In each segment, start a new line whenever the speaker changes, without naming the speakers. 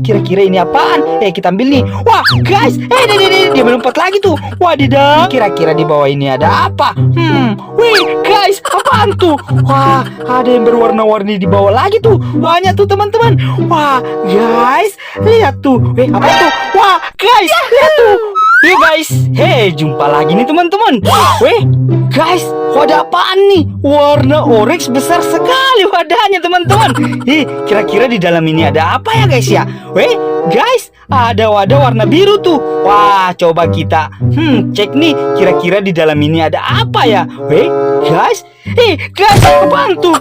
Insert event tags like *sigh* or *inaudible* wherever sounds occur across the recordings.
kira-kira ini apaan? Eh, kita ambil nih. Wah, guys, eh, deh, deh, deh, dia melompat lagi tuh. Wadidaw, kira-kira di bawah ini ada apa? Hmm, wih, guys, apaan tuh? Wah, ada yang berwarna-warni di bawah lagi tuh. Banyak tuh teman-teman. Wah, guys, lihat tuh. Eh, apa tuh? Wah, guys, lihat tuh. Hey guys, hey jumpa lagi nih teman-teman. Weh, guys, wadah apaan nih? Warna orange besar sekali wadahnya teman-teman. Ih, kira-kira di dalam ini ada apa ya guys ya? Weh, guys, ada wadah warna biru tuh. Wah, coba kita, hmm, cek nih. Kira-kira di dalam ini ada apa ya? Weh, guys, Ih, apaan tuh?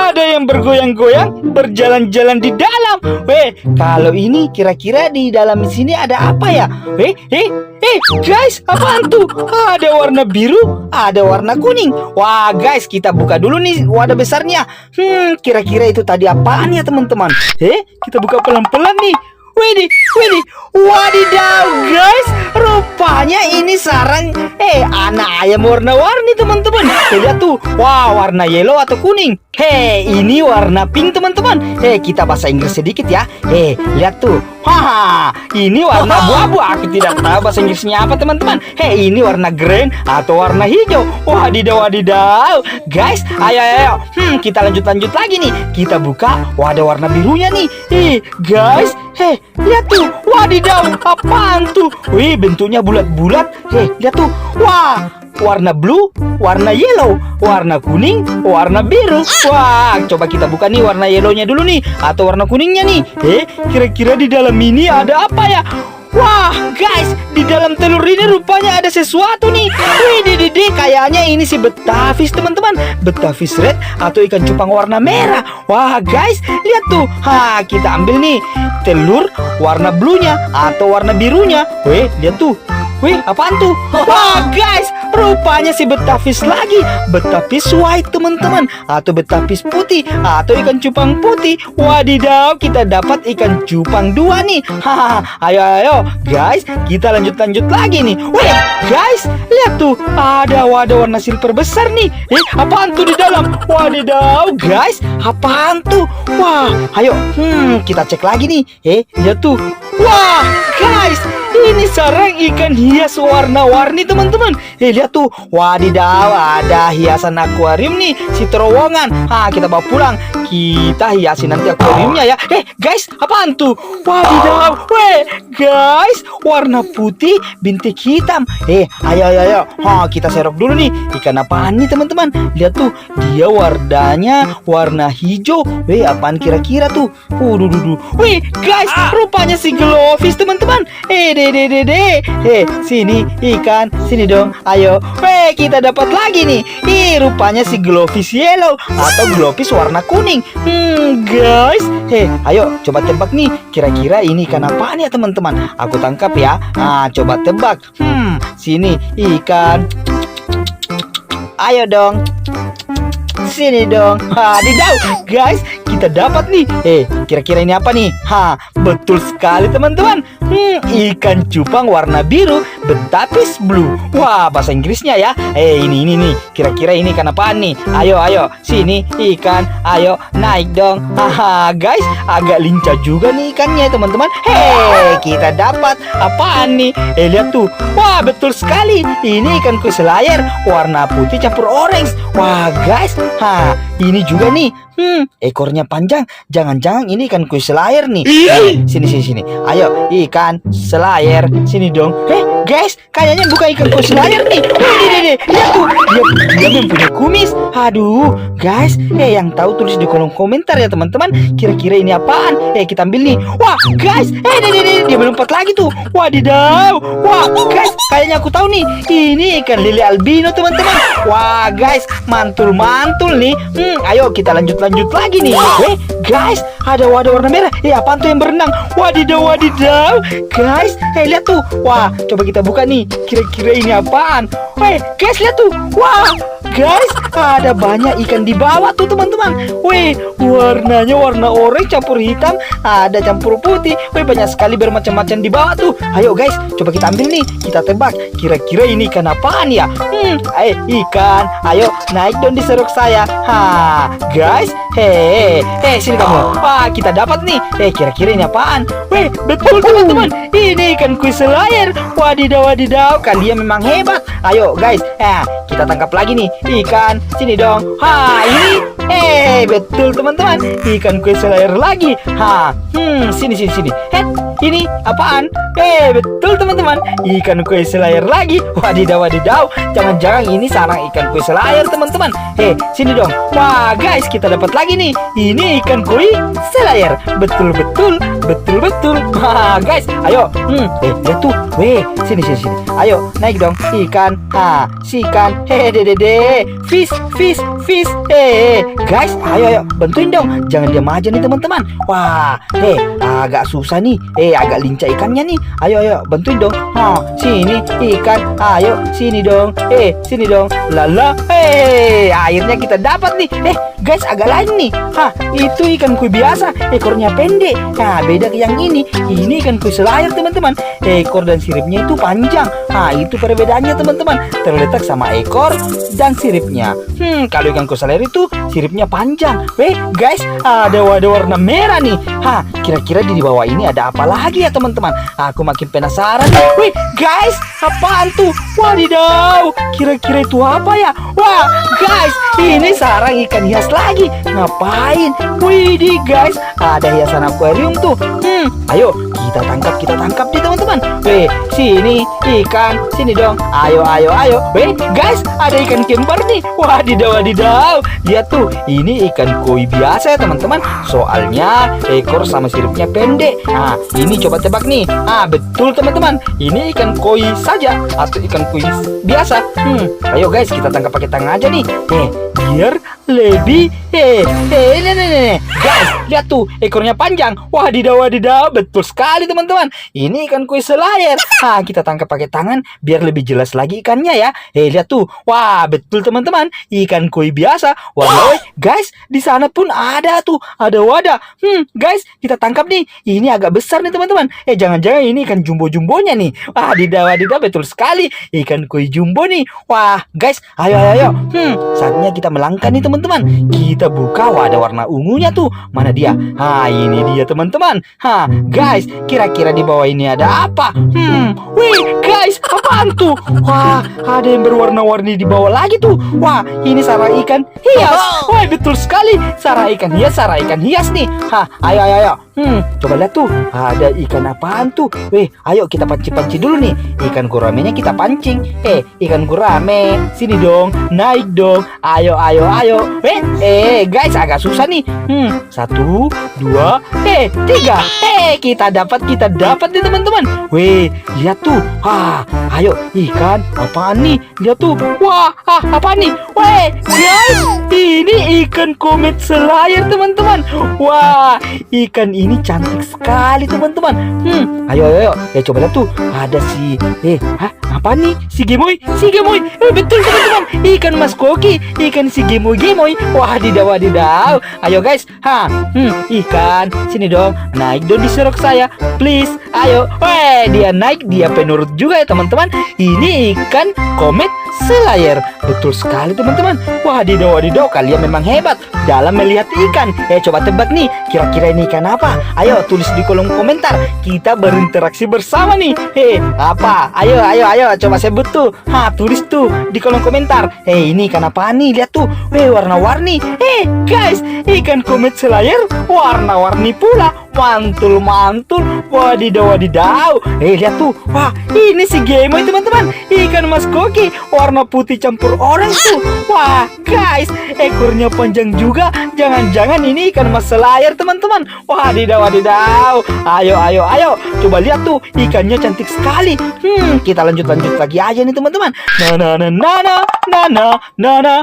Ada yang bergoyang-goyang, berjalan-jalan di dalam. Weh, kalau ini kira-kira di dalam sini ada apa ya? Eh, eh, eh, guys, apaan tuh? Ada warna biru, ada warna kuning. Wah, guys, kita buka dulu nih wadah besarnya. Hmm, kira-kira itu tadi apaan ya, teman-teman? Eh, kita buka pelan-pelan nih. Widih, widih, wadidaw guys, rupanya ini sarang eh anak ayam warna-warni teman-teman. Lihat tuh, wah warna yellow atau kuning. Hei, ini warna pink teman-teman. Hei, kita bahasa Inggris sedikit ya. Hei, lihat tuh. Haha, ini warna abu-abu. Aku tidak tahu bahasa Inggrisnya apa teman-teman. Hei, ini warna green atau warna hijau. Wadidaw, wadidaw. Guys, ayo, ayo. Hmm, kita lanjut-lanjut lagi nih. Kita buka wadah warna birunya nih. Ih, guys, hei, lihat tuh. Wadidaw, apaan tuh? Wih, bentuknya bulat-bulat. Hei, lihat tuh. Wah, warna blue, warna yellow, warna kuning, warna biru. Wah, coba kita buka nih warna yellownya dulu nih atau warna kuningnya nih. Eh, kira-kira di dalam ini ada apa ya? Wah, guys, di dalam telur ini rupanya ada sesuatu nih. Wih, dede, kayaknya ini si betavis, teman-teman. Betavis red atau ikan cupang warna merah. Wah, guys, lihat tuh. Ha, kita ambil nih telur warna bluenya atau warna birunya. Wih, lihat tuh. Wih, apaan tuh? Wah, guys, rupanya si betavis lagi. Betavis white, teman-teman. Atau betavis putih. Atau ikan cupang putih. Wadidaw, kita dapat ikan cupang dua nih. Hahaha, ayo, ayo. Guys, kita lanjut-lanjut lagi nih. Wih, guys, lihat tuh. Ada wadah warna silver besar nih. Eh, apaan tuh di dalam? Wadidaw, guys, apaan tuh? Wah, ayo. Hmm, kita cek lagi nih. Eh, lihat tuh. Wah, guys, ini sarang ikan hias warna-warni teman-teman. Eh lihat tuh, wadidaw ada hiasan akuarium nih si terowongan. Ah kita bawa pulang, kita hiasi nanti akuariumnya ya. Eh guys, apaan tuh? Wadidaw, weh guys, warna putih bintik hitam. Eh ayo ayo ayo, ha kita serok dulu nih ikan apaan nih teman-teman? Lihat tuh, dia wardanya warna hijau. Weh apaan kira-kira tuh? Waduh, duh, duh. Wih guys, rupanya si glowfish teman-teman. Eh deh deh deh deh. Eh sini ikan, sini dong. Ayo. Weh kita dapat lagi nih. Ih rupanya si glowfish yellow atau glowfish warna kuning. Hmm guys. Eh ayo coba tebak nih. Kira-kira ini ikan apaan ya teman-teman? Aku tangkap ya. Nah coba tebak. Hmm sini ikan. Ayo dong. Sini dong. Hadidaw, guys, kita dapat nih. Eh, kira-kira ini apa nih? Ha, betul sekali teman-teman. Hmm, ikan cupang warna biru, betapis blue. Wah, bahasa Inggrisnya ya. Eh, ini ini nih. Kira-kira ini ikan apaan nih? Ayo, ayo. Sini ikan. Ayo, naik dong. Haha, guys, agak lincah juga nih ikannya, teman-teman. Hei, kita dapat apaan nih? Eh, lihat tuh. Wah, betul sekali. Ini ikan kuselayar warna putih campur orange. Wah, guys. Ha, ini juga nih. Hmm, ekornya panjang. Jangan-jangan ini ikan kuis selayar nih. Eh, sini sini sini. Ayo, ikan selayar. Sini dong. Eh, guys, kayaknya bukan ikan kuis selayar nih. Wih, deh, deh. Lihat tuh. Dia, dia mempunyai kumis. Aduh, guys. Eh, yang tahu tulis di kolom komentar ya, teman-teman. Kira-kira ini apaan? Eh, kita ambil nih. Wah, guys. Eh, deh, deh, deh. Dia melompat lagi tuh. Wadidaw. Wah, guys. Kayaknya aku tahu nih. Ini ikan lili albino, teman-teman. Wah, guys. Mantul-mantul nih. Hmm, ayo kita lanjut-lanjut lagi nih. Eh, guys, ada wadah warna merah. Eh, apaan tuh yang berenang? Wadidaw, wadidaw. Guys, eh lihat tuh. Wah, coba kita buka nih. Kira-kira ini apaan? Weh, guys, lihat tuh. Wah, guys, ada banyak ikan di bawah tuh, teman-teman. Weh, warnanya warna orange campur hitam, ada campur putih. Weh, banyak sekali bermacam-macam di bawah tuh. Ayo, guys, coba kita ambil nih. Kita tebak. Kira-kira ini ikan apaan ya? Hmm, eh, ikan. Ayo, naik dong di seruk saya. Ha, guys, Hei, hei, sini kamu. Wah, kita dapat nih. Eh, kira-kira ini apaan? Weh, betul teman-teman. Ini ikan kuis selayar. Wadidaw, wadidaw. Kalian memang hebat. Ayo, guys. Eh, kita tangkap lagi nih ikan. Sini dong. Ha, ini. Eh, betul teman-teman. Ikan kuis selayar lagi. Ha, hmm, sini, sini, sini. Eh, ini apaan? Eh, betul teman-teman. Ikan kue selayar lagi. Wadidaw, wadidaw. Jangan-jangan ini sarang ikan kue selayar, teman-teman. Eh, sini dong. Wah, guys, kita dapat lagi nih. Ini ikan kue selayar. Betul-betul, betul-betul. *laughs* Wah, guys, ayo. Hmm, eh, lihat tuh. Weh, sini, sini, sini. Ayo, naik dong. Ikan. Ha, si ikan. *laughs* Hehe, dede, dede. Fish, fish, fish. Eh, guys, ayo, ayo. Bantuin dong. Jangan diam aja nih, teman-teman. Wah, eh, agak susah nih. Eh, agak lincah ikannya nih. Ayo, ayo, bantuin dong. Ha, sini ikan. Ayo, sini dong. Eh, sini dong. Lala. Eh, akhirnya kita dapat nih. Eh, guys, agak lain nih. Hah, itu ikan kue biasa. Ekornya pendek. Nah, beda ke yang ini. Ini ikan kue selayar, teman-teman. Ekor dan siripnya itu panjang. Nah, itu perbedaannya, teman-teman. Terletak sama ekor dan siripnya. Hmm, kalau ikan kue selayar itu siripnya panjang. Weh, guys, ada warna merah nih. Hah, kira-kira di bawah ini ada apa lagi ya, teman-teman? Aku makin penasaran. Wih, guys, apaan tuh? Wadidaw, kira-kira itu apa ya? Wah, guys, ini sarang ikan hias lagi. Ngapain? Widih, guys, ada hiasan akuarium tuh. Hmm, ayo kita tangkap, kita tangkap nih teman-teman. Weh, sini ikan, sini dong. Ayo, ayo, ayo. Weh, guys, ada ikan kembar nih. Wadidaw, wadidaw. Lihat tuh, ini ikan koi biasa ya teman-teman. Soalnya ekor sama siripnya pendek. Nah, ini coba tebak nih. Ah, betul teman-teman. Ini ikan koi saja atau ikan koi biasa. Hmm, ayo guys, kita tangkap pakai tangan aja nih. Eh, biar lebih eh eh ini nih, nih. guys lihat tuh ekornya panjang wadidaw wadidaw betul sekali teman-teman ini ikan koi selayar ah kita tangkap pakai tangan biar lebih jelas lagi ikannya ya. Eh lihat tuh. Wah betul teman-teman. Ikan koi biasa. Walau guys di sana pun ada tuh. Ada wadah. Hmm guys kita tangkap nih. Ini agak besar nih teman-teman. Eh jangan-jangan ini ikan jumbo-jumbonya nih. Wadidaw wadidaw betul sekali. Ikan koi jumbo nih. Wah guys ayo ayo ayo. Hmm saatnya kita melangkah nih teman-teman. Kita buka wadah warna ungunya tuh. Mana dia? Ha ini dia teman-teman. Ha guys kira-kira di bawah ini ada apa hmm wih guys apaan tuh? Wah ada yang berwarna-warni di bawah lagi tuh. Wah ini sarang ikan hias. Wah betul sekali. Sarang ikan hias sarang ikan hias nih. Ha ayo ayo ayo Hmm, coba lihat tuh, ada ikan apaan tuh? Weh, ayo kita pancing-pancing dulu nih. Ikan guramenya kita pancing. Eh, ikan gurame, sini dong, naik dong. Ayo, ayo, ayo. Eh, eh, guys, agak susah nih. Hmm, satu, dua, eh, tiga. Eh, kita dapat, kita dapat nih teman-teman. Weh, lihat tuh. Wah, ayo, ikan apaan nih? Lihat tuh. Wah, ah, apa nih? Weh, guys, ini ikan komet selayar teman-teman. Wah, ikan ini cantik sekali teman-teman. Hmm, ayo ayo ayo. Ya coba lihat tuh. Ada si eh, hah, apa nih? Si Gemoy, si Gemoy. Eh, betul teman-teman. Ikan Mas Koki, ikan si Gemoy Gemoy. Wadidaw wadidaw. Ayo guys. Ha, hmm, ikan. Sini dong. Naik dong di serok saya. Please. Ayo. Weh, dia naik, dia penurut juga ya teman-teman. Ini ikan komet selayar. Betul sekali teman-teman. Wadidaw wadidaw. Kalian memang hebat dalam melihat ikan. Eh, coba tebak nih. Kira-kira ini ikan apa? Ayo tulis di kolom komentar. Kita berinteraksi bersama nih. Hei, apa? Ayo, ayo, ayo. Coba sebut tuh. Ha, tulis tuh di kolom komentar. Hei, ini ikan apa nih? Lihat tuh. Weh, warna-warni. Eh, guys, ikan komet selayar warna-warni pula. Mantul, mantul. Wadidaw, wadidaw. Eh, lihat tuh. Wah, ini si Gemoy teman-teman. Ikan Mas Koki warna putih campur orange tuh. Wah, guys, ekornya panjang juga. Jangan-jangan ini ikan mas selayar teman-teman. Wadidaw, wadidaw. Ayo, ayo, ayo. Coba lihat tuh, ikannya cantik sekali. Hmm, kita lanjut-lanjut lagi aja nih teman-teman. Nah, nah, nah, nah, nah, nah,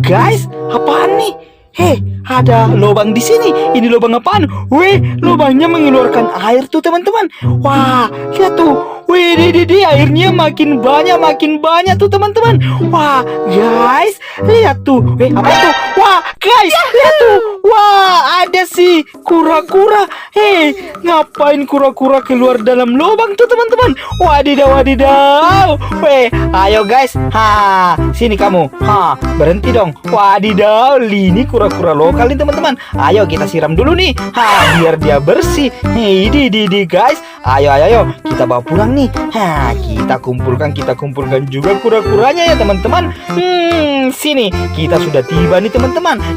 guys, apaan nih? Hei, ada lubang di sini. Ini lubang apaan? Weh, lubangnya mengeluarkan air tuh teman-teman. Wah, lihat tuh. Wih, di, di, di, airnya makin banyak, makin banyak tuh teman-teman. Wah, guys, lihat tuh. Weh, apa tuh? Wah, guys, lihat tuh. Wah, ada si kura-kura. Hei, ngapain kura-kura keluar dalam lubang tuh teman-teman? Wadidaw, wadidaw. Weh, ayo guys. Ha, sini kamu. Ha, berhenti dong. Wadidaw, ini kura kura-kura lokal nih teman-teman. Ayo kita siram dulu nih. Ha, biar dia bersih. Hei, di di di guys. Ayo ayo ayo kita bawa pulang nih. Ha, kita kumpulkan kita kumpulkan juga kura-kuranya ya teman-teman. Hmm, sini kita sudah tiba nih teman-teman.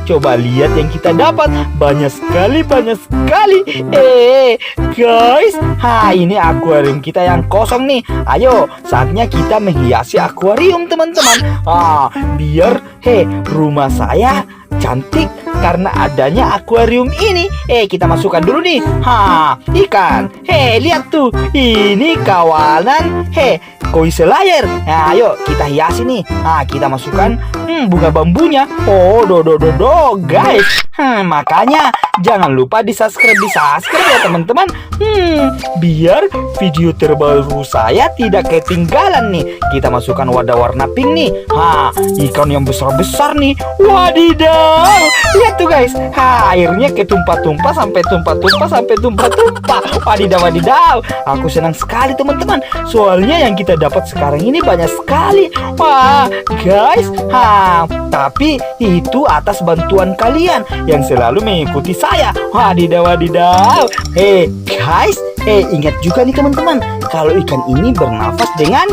Coba lihat yang kita dapat. Banyak sekali, banyak sekali. Eh, guys. Ha, ini akuarium kita yang kosong nih. Ayo, saatnya kita menghiasi akuarium teman-teman. Ah, biar he rumah saya cantik karena adanya akuarium ini. Eh, kita masukkan dulu nih. Ha, ikan. He, lihat tuh. Ini kawanan. He, koi selayar. Nah, ayo kita hiasi nih. Nah, kita masukkan hmm, bunga bambunya. Oh, do do do do, guys. Hmm, makanya jangan lupa di subscribe di subscribe ya teman-teman. Hmm, biar video terbaru saya tidak ketinggalan nih. Kita masukkan wadah warna pink nih. Ha, ikan yang besar-besar nih. Wadidaw. Lihat tuh guys. Ha, airnya ketumpah-tumpah sampai tumpah-tumpah sampai tumpah-tumpah. Wadidaw, wadidaw. Aku senang sekali teman-teman. Soalnya yang kita dapat sekarang ini banyak sekali. Wah, guys. Ha, tapi itu atas bantuan kalian yang selalu mengikuti saya. Wadidaw, wadidaw. Eh, guys. Eh, ingat juga nih teman-teman. Kalau ikan ini bernafas dengan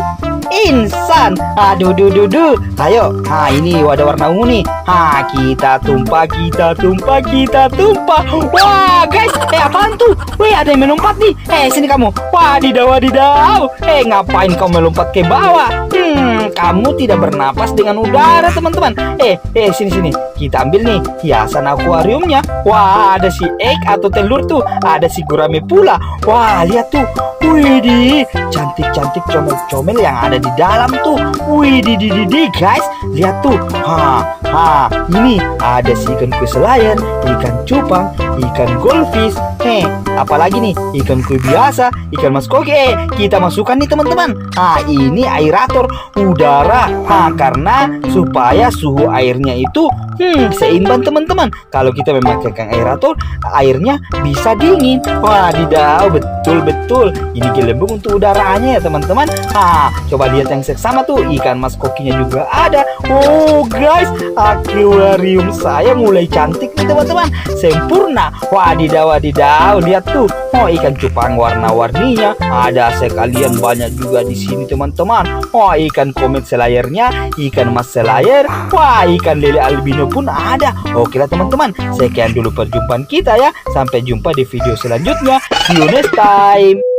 insan. Aduh, duh, duh, duh. Ayo, ha ini wadah warna ungu nih. Ha, kita tumpah, kita tumpah, kita tumpah. Wah, guys, eh apaan tuh? Weh, ada yang melompat nih. Eh, sini kamu. Wadidaw, wadidaw. Eh, ngapain kau melompat ke bawah? Hmm, kamu tidak bernapas dengan udara, teman-teman. Eh, eh, sini, sini. Kita ambil nih hiasan akuariumnya. Wah, ada si egg atau telur tuh. Ada si gurame pula. Wah, lihat tuh. Widih, cantik-cantik comel-comel yang ada di dalam tuh. Widih, di, guys. Lihat tuh. Ha, ha, ini ada si ikan selayar, ikan cupang, ikan goldfish. Heh, apalagi nih? Ikan kue biasa, ikan mas koki. Eh, kita masukkan nih teman-teman. Ah, ini aerator udara. Ha, karena supaya suhu airnya itu hmm seimbang teman-teman. Kalau kita memakaikan aerator, airnya bisa dingin. Wadidaw, betul betul. Ini gelembung untuk udaranya ya teman-teman. Ah, coba lihat yang seksama tuh ikan mas kokinya juga ada. Oh guys, akuarium saya mulai cantik nih teman-teman. Sempurna. Wadidaw, wadidaw. Lihat tuh. Oh ikan cupang warna-warninya. Ada sekalian banyak juga di sini teman-teman. Oh ikan komet selayarnya, ikan mas selayar. Wah ikan lele albino pun ada. Oke lah teman-teman. Sekian dulu perjumpaan kita ya. Sampai jumpa di video selanjutnya. See you next time.